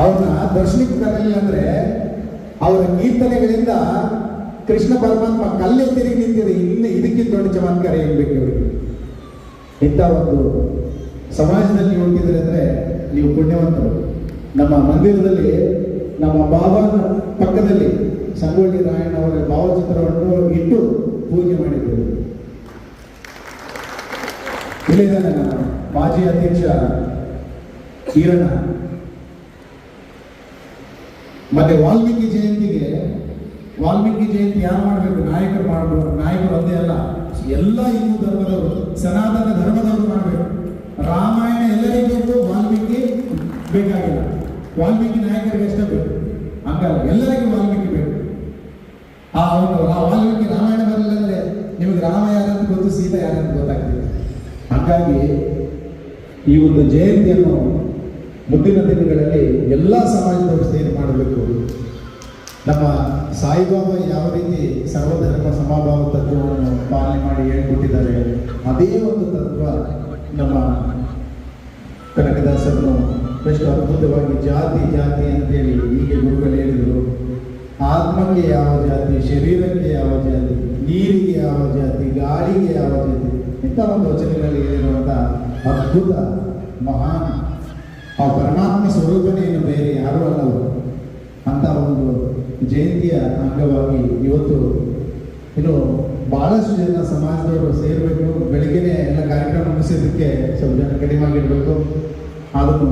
ಅವ್ರನ್ನ ದರ್ಶನಕ್ಕೆ ತರಲಿಲ್ಲ ಅಂದ್ರೆ ಅವರ ಕೀರ್ತನೆಗಳಿಂದ ಕೃಷ್ಣ ಪರಮಾತ್ಮ ಕಲ್ಲೆ ತಿರುಗಿ ನಿಂತಿದೆ. ಇನ್ನು ಇದಕ್ಕಿಂತ ದೊಡ್ಡ ಚಮತ್ಕಾರ ಏನ್ ಬೇಕು ಇವರಿಗೆ? ಇಂಥ ಒಂದು ಸಮಾಜದಲ್ಲಿ ಹೋಗಿದ್ರೆ ಅಂದ್ರೆ ನೀವು ಪುಣ್ಯವಂತರು. ನಮ್ಮ ಮಂದಿರದಲ್ಲಿ, ನಮ್ಮ ಬಾಬಾ ಪಕ್ಕದಲ್ಲಿ ಸಂಗೊಳ್ಳಿ ರಾಯಣ್ಣ ಅವರ ಭಾವಚಿತ್ರವನ್ನು ಇಟ್ಟು ಪೂಜೆ ಮಾಡಿದ್ದೇವೆ ಇಲ್ಲಿದ್ದಾನೆ ಮಾಜಿ ಅಧ್ಯಕ್ಷ ಈರಣ್ಣ. ಮತ್ತೆ ವಾಲ್ಮೀಕಿ ಜಯಂತಿಗೆ ವಾಲ್ಮೀಕಿ ಜಯಂತಿ ಯಾರು ಮಾಡಬೇಕು? ನಾಯಕರು ಮಾಡಬೇಕು. ನಾಯಕರು ಒಂದೇ ಅಲ್ಲ. ಎಲ್ಲ ಹಿಂದೂ ಧರ್ಮದವರು, ಸನಾತನ ಧರ್ಮದವರು ಮಾಡಬೇಕು. ರಾಮಾಯಣ ಎಲ್ಲರಿಗೂ ವಾಲ್ಮೀಕಿ ಬೇಕಾಗಿಲ್ಲ. ವಾಲ್ಮೀಕಿ ನಾಯಕರಿಗೆ ಅಷ್ಟೇ ಬೇಕು. ಹಂಗಲ್ಲ ಎಲ್ಲರಿಗೂ ವಾಲ್ಮೀಕಿ ಬೇಕು. ಆ ಒಂದು ಆ ವಾಲ್ಮೀಕಿ ರಾಮಾಯಣ ಬರಲಿಲ್ಲ ನಿಮಗೆ ರಾಮ ಯಾರಂತ ಗೊತ್ತು, ಸೀತಾ ಯಾರಂತ ಗೊತ್ತಾಗ್ತಿದೆ. ಹಾಗಾಗಿ ಈ ಒಂದು ಜಯಂತಿಯನ್ನು ಮುಂದಿನ ದಿನಗಳಲ್ಲಿ ಎಲ್ಲ ಸಮಾಜದವರು ನಮ್ಮ ಸಾಯಿಬಾಬಾ ಯಾವ ರೀತಿ ಸರ್ವಧರ್ಮ ಸಮಭಾವ ತತ್ವವನ್ನು ಪಾಲನೆ ಮಾಡಿ ಹೇಳ್ಕೊಟ್ಟಿದ್ದಾರೆ, ಅದೇ ಒಂದು ತತ್ವ ನಮ್ಮ ಕನಕದಾಸರನ್ನು ಎಷ್ಟು ಅದ್ಭುತವಾಗಿ ಜಾತಿ ಜಾತಿ ಅಂತೇಳಿ ಹೀಗೆ ಗುರುಗಳು ಹೇಳಿದರು. ಆತ್ಮಕ್ಕೆ ಯಾವ ಜಾತಿ, ಶರೀರಕ್ಕೆ ಯಾವ ಜಾತಿ, ನೀರಿಗೆ ಯಾವ ಜಾತಿ, ಗಾಳಿಗೆ ಯಾವ ಜಾತಿ, ಇಂಥ ಒಂದು ವಚನಗಳಲ್ಲಿ ಹೇಳಿರುವಂಥ ಅದ್ಭುತ, ಮಹಾನ್ ಆ ಪರಮಾತ್ಮ ಸ್ವರೂಪನೇ ಬೇರೆ ಜಯಂತಿಯ ಅಂಗವಾಗಿ ಇವತ್ತು ಇನ್ನು ಭಾಳಷ್ಟು ಜನ ಸಮಾಜದವರು ಸೇರಬೇಕು. ಬೆಳಿಗ್ಗೆನೆ ಎಲ್ಲ ಕಾರ್ಯಕ್ರಮ ಮುಗಿಸೋದಕ್ಕೆ ಸ್ವಲ್ಪ ಜನ ಕಡಿಮೆ ಆಗಿರಬೇಕು. ಅದನ್ನು